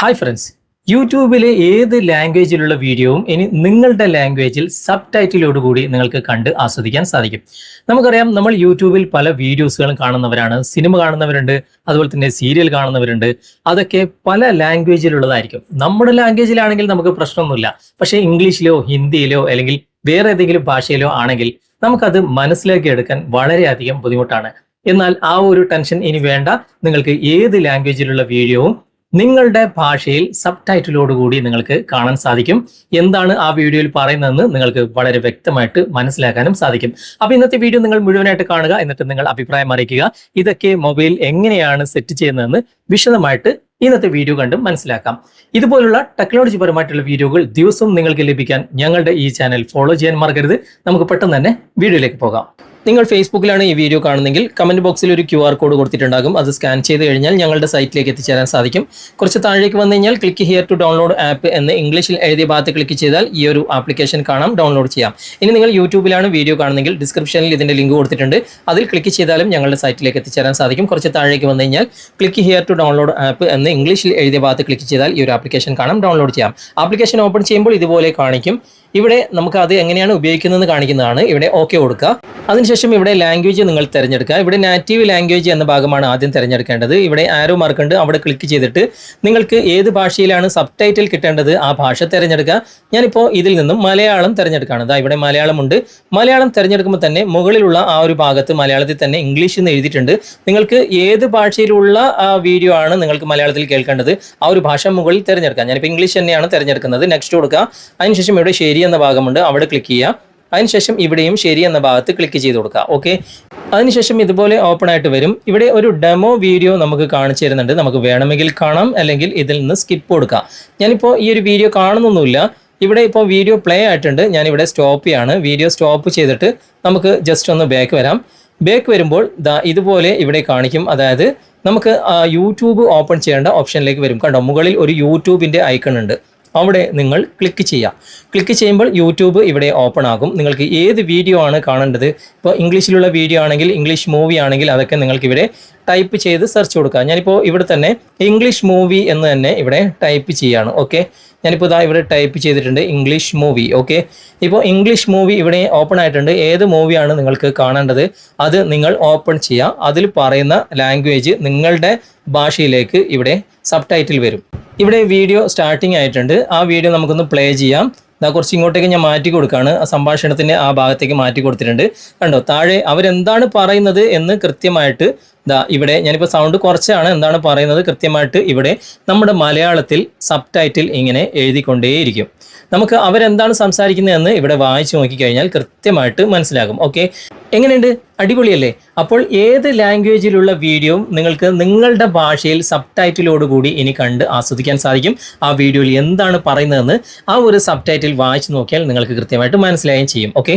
Hi friends യൂട്യൂബിലെ ഏത് ലാംഗ്വേജിലുള്ള വീഡിയോവും ഇനി നിങ്ങളുടെ ലാംഗ്വേജിൽ സബ് ടൈറ്റിലോട് കൂടി നിങ്ങൾക്ക് കണ്ട് ആസ്വദിക്കാൻ സാധിക്കും. നമുക്കറിയാം നമ്മൾ യൂട്യൂബിൽ പല വീഡിയോസുകളും കാണുന്നവരാണ് സിനിമ കാണുന്നവരുണ്ട് അതുപോലെ തന്നെ സീരിയൽ കാണുന്നവരുണ്ട്. അതൊക്കെ പല ലാംഗ്വേജിലുള്ളതായിരിക്കും നമ്മുടെ ലാംഗ്വേജിലാണെങ്കിൽ നമുക്ക് പ്രശ്നമൊന്നുമില്ല. പക്ഷേ ഇംഗ്ലീഷിലോ ഹിന്ദിയിലോ അല്ലെങ്കിൽ വേറെ ഏതെങ്കിലും ഭാഷയിലോ ആണെങ്കിൽ നമുക്കത് മനസ്സിലാക്കി എടുക്കാൻ വളരെയധികം ബുദ്ധിമുട്ടാണ്. എന്നാൽ ആ ഒരു ടെൻഷൻ ഇനി വേണ്ട. നിങ്ങൾക്ക് ഏത് ലാംഗ്വേജിലുള്ള വീഡിയോവും നിങ്ങളുടെ ഭാഷയിൽ സബ് ടൈറ്റിലോടുകൂടി നിങ്ങൾക്ക് കാണാൻ സാധിക്കും. എന്താണ് ആ വീഡിയോയിൽ പറയുന്നതെന്ന് നിങ്ങൾക്ക് വളരെ വ്യക്തമായിട്ട് മനസ്സിലാക്കാനും സാധിക്കും. അപ്പൊ ഇന്നത്തെ വീഡിയോ നിങ്ങൾ മുഴുവനായിട്ട് കാണുക എന്നിട്ട് നിങ്ങൾ അഭിപ്രായം അറിയിക്കുക. ഇതൊക്കെ മൊബൈൽ എങ്ങനെയാണ് സെറ്റ് ചെയ്യുന്നതെന്ന് വിശദമായിട്ട് ഇന്നത്തെ വീഡിയോ കണ്ടും മനസ്സിലാക്കാം. ഇതുപോലുള്ള ടെക്നോളജി പരമായിട്ടുള്ള വീഡിയോകൾ ദിവസവും നിങ്ങൾക്ക് ലഭിക്കാൻ ഞങ്ങളുടെ ഈ ചാനൽ ഫോളോ ചെയ്യാൻ മറക്കരുത്. നമുക്ക് പെട്ടെന്ന് തന്നെ വീഡിയോയിലേക്ക് പോകാം. നിങ്ങൾ ഫേസ്ബുക്കിലാണ് ഈ വീഡിയോ കാണുന്നെങ്കിൽ കമന്റ് ബോക്സിൽ ഒരു ക്യു ആർ കോഡ് കൊടുത്തിട്ടുണ്ടാകും. അത് സ്കാൻ ചെയ്ത് കഴിഞ്ഞാൽ ഞങ്ങളുടെ സൈറ്റിലേക്ക് എത്തിച്ചേരാൻ സാധിക്കും. കുറച്ച് താഴേക്ക് വന്നു കഴിഞ്ഞാൽ click here to download app എന്ന് ഇംഗ്ലീഷിൽ എഴുതിയ ഭാഗത്ത് ക്ലിക്ക് ചെയ്താൽ ഈ ഒരു ആപ്ലിക്കേഷൻ കാണാം. ഡൗൺലോഡ് ചെയ്യാം. ഇനി നിങ്ങൾ യൂട്യൂബിലാണ് വീഡിയോ കാണുന്നെങ്കിൽ ഡിസ്ക്രിപ്ഷനിൽ ഇതിന്റെ ലിങ്ക് കൊടുത്തിട്ടുണ്ട്. അതിൽ ക്ലിക്ക് ചെയ്താലും ഞങ്ങളുടെ സൈറ്റിലേക്ക് എത്തിച്ചേരാൻ സാധിക്കും. കുറച്ച് താഴേക്ക് വന്നു കഴിഞ്ഞാൽ click here to download app എന്ന് ഇംഗ്ലീഷിൽ എഴുതിയ ഭാഗത്ത് ക്ലിക്ക് ചെയ്താൽ ഈ ഒരു ആപ്ലിക്കേഷൻ കാണാം. ഡൗൺലോഡ് ചെയ്യാം. ആപ്ലിക്കേഷൻ ഓപ്പൺ ചെയ്യുമ്പോൾ ഇതുപോലെ കാണിക്കും. ഇവിടെ നമുക്ക് അത് എങ്ങനെയാണ് ഉപയോഗിക്കുന്നത് കാണിക്കുന്നതാണ്. ഇവിടെ ഓക്കെ കൊടുക്കുക. അതിനുശേഷം ഇവിടെ ലാംഗ്വേജ് നിങ്ങൾ തിരഞ്ഞെടുക്കുക. ഇവിടെ നാറ്റീവ് ലാംഗ്വേജ് എന്ന ഭാഗമാണ് ആദ്യം തിരഞ്ഞെടുക്കേണ്ടത്. ഇവിടെ ആരോ മാർക്ക് ഉണ്ട്. അവിടെ ക്ലിക്ക് ചെയ്തിട്ട് നിങ്ങൾക്ക് ഏത് ഭാഷയിലാണ് സബ് ടൈറ്റിൽ കിട്ടേണ്ടത് ആ ഭാഷ തിരഞ്ഞെടുക്കുക. ഞാനിപ്പോൾ ഇതിൽ നിന്നും മലയാളം തിരഞ്ഞെടുക്കുകയാണ്. അതാ ഇവിടെ മലയാളമുണ്ട്. മലയാളം തിരഞ്ഞെടുക്കുമ്പോൾ തന്നെ മുകളിലുള്ള ആ ഒരു ഭാഗത്ത് മലയാളത്തിൽ തന്നെ ഇംഗ്ലീഷ് എന്ന് എഴുതിയിട്ടുണ്ട്. നിങ്ങൾക്ക് ഏത് ഭാഷയിലുള്ള ആ വീഡിയോ ആണ് നിങ്ങൾക്ക് മലയാളത്തിൽ കേൾക്കേണ്ടത്. ആ ഒരു ഭാഷ മുകളിൽ തിരഞ്ഞെടുക്കുക. ഞാനിപ്പോൾ ഇംഗ്ലീഷ് തന്നെയാണ് തിരഞ്ഞെടുക്കുന്നത്. നെക്സ്റ്റ് കൊടുക്കുക. അതിനുശേഷം ഇവിടെ ശരി എന്ന ഭാഗമുണ്ട്. അവിടെ ക്ലിക്ക് ചെയ്യുക. അതിനുശേഷം ഇവിടെയും ശരി എന്ന ഭാഗത്ത് ക്ലിക്ക് ചെയ്ത് കൊടുക്കുക. ഓക്കെ അതിനുശേഷം ഇതുപോലെ ഓപ്പൺ ആയിട്ട് വരും. ഇവിടെ ഒരു ഡെമോ വീഡിയോ നമുക്ക് കാണിച്ചു തരുന്നുണ്ട്. നമുക്ക് വേണമെങ്കിൽ കാണാം. അല്ലെങ്കിൽ ഇതിൽ നിന്ന് സ്കിപ്പ് കൊടുക്കാം. ഞാനിപ്പോൾ ഈ ഒരു വീഡിയോ കാണുന്നൊന്നുമില്ല. ഇവിടെ ഇപ്പോൾ വീഡിയോ പ്ലേ ആയിട്ടുണ്ട്. ഞാനിവിടെ സ്റ്റോപ്പ് ചെയ്യാണ്. വീഡിയോ സ്റ്റോപ്പ് ചെയ്തിട്ട് നമുക്ക് ജസ്റ്റ് ഒന്ന് ബാക്ക് വരാം. ബാക്ക് വരുമ്പോൾ ദാ ഇതുപോലെ ഇവിടെ കാണിക്കും. അതായത് നമുക്ക് യൂട്യൂബ് ഓപ്പൺ ചെയ്യേണ്ട ഓപ്ഷനിലേക്ക് വരും. കണ്ടോ? മുകളിൽ ഒരു യൂട്യൂബിന്റെ ഐക്കൺ ഉണ്ട്. അവിടെ നിങ്ങൾ ക്ലിക്ക് ചെയ്യുക. ക്ലിക്ക് ചെയ്യുമ്പോൾ യൂട്യൂബ് ഇവിടെ ഓപ്പൺ ആകും. നിങ്ങൾക്ക് ഏത് വീഡിയോ ആണ് കാണേണ്ടത്? ഇപ്പോൾ ഇംഗ്ലീഷിലുള്ള വീഡിയോ ആണെങ്കിൽ ഇംഗ്ലീഷ് മൂവി ആണെങ്കിൽ അതൊക്കെ നിങ്ങൾക്ക് ഇവിടെ ടൈപ്പ് ചെയ്ത് സെർച്ച് കൊടുക്കുക ഞാനിപ്പോൾ ഇവിടെ തന്നെ ഇംഗ്ലീഷ് മൂവി എന്ന് തന്നെ ഇവിടെ ടൈപ്പ് ചെയ്യുകയാണ് ഓക്കെ ഞാനിപ്പോൾ ഇതാ ഇവിടെ ടൈപ്പ് ചെയ്തിട്ടുണ്ട് ഇംഗ്ലീഷ് മൂവി ഓക്കെ ഇപ്പോൾ ഇംഗ്ലീഷ് മൂവി ഇവിടെ ഓപ്പൺ ആയിട്ടുണ്ട്. ഏത് മൂവിയാണ് നിങ്ങൾക്ക് കാണേണ്ടത്? അത് നിങ്ങൾ ഓപ്പൺ ചെയ്യുക അതിൽ പറയുന്ന ലാംഗ്വേജ് നിങ്ങളുടെ ഭാഷയിലേക്ക് ഇവിടെ സബ് ടൈറ്റിൽ വരും. ഇവിടെ വീഡിയോ സ്റ്റാർട്ടിംഗ് ആയിട്ടുണ്ട്. ആ വീഡിയോ നമുക്കൊന്ന് പ്ലേ ചെയ്യാം. ഇതാ കുറച്ച് ഇങ്ങോട്ടേക്ക് ഞാൻ മാറ്റി കൊടുക്കുകയാണ് ആ സംഭാഷണത്തിന്റെ ആ ഭാഗത്തേക്ക് മാറ്റി കൊടുത്തിട്ടുണ്ട്. കണ്ടോ? താഴെ അവരെന്താണ് പറയുന്നത് എന്ന് കൃത്യമായിട്ട് ദാ ഇവിടെ ഞാനിപ്പോൾ സൗണ്ട് കുറച്ചാണ് എന്താണ് പറയുന്നത്. കൃത്യമായിട്ട് ഇവിടെ നമ്മുടെ മലയാളത്തിൽ സബ് ടൈറ്റിൽ ഇങ്ങനെ എഴുതിക്കൊണ്ടേയിരിക്കും. നമുക്ക് അവരെന്താണ് സംസാരിക്കുന്നതെന്ന് ഇവിടെ വായിച്ചു നോക്കിക്കഴിഞ്ഞാൽ കൃത്യമായിട്ട് മനസ്സിലാകും. ഓക്കെ എങ്ങനെയുണ്ട്? അടിപൊളിയല്ലേ? അപ്പോൾ ഏത് ലാംഗ്വേജിലുള്ള വീഡിയോ നിങ്ങൾക്ക് നിങ്ങളുടെ ഭാഷയിൽ സബ് ടൈറ്റിലോടുകൂടി ഇനി കണ്ട് ആസ്വദിക്കാൻ സാധിക്കും. ആ വീഡിയോയിൽ എന്താണ് പറയുന്നതെന്ന് ആ ഒരു സബ് ടൈറ്റിൽ വായിച്ചു നോക്കിയാൽ നിങ്ങൾക്ക് കൃത്യമായിട്ട് മനസ്സിലാവുകയും ചെയ്യും. ഓക്കെ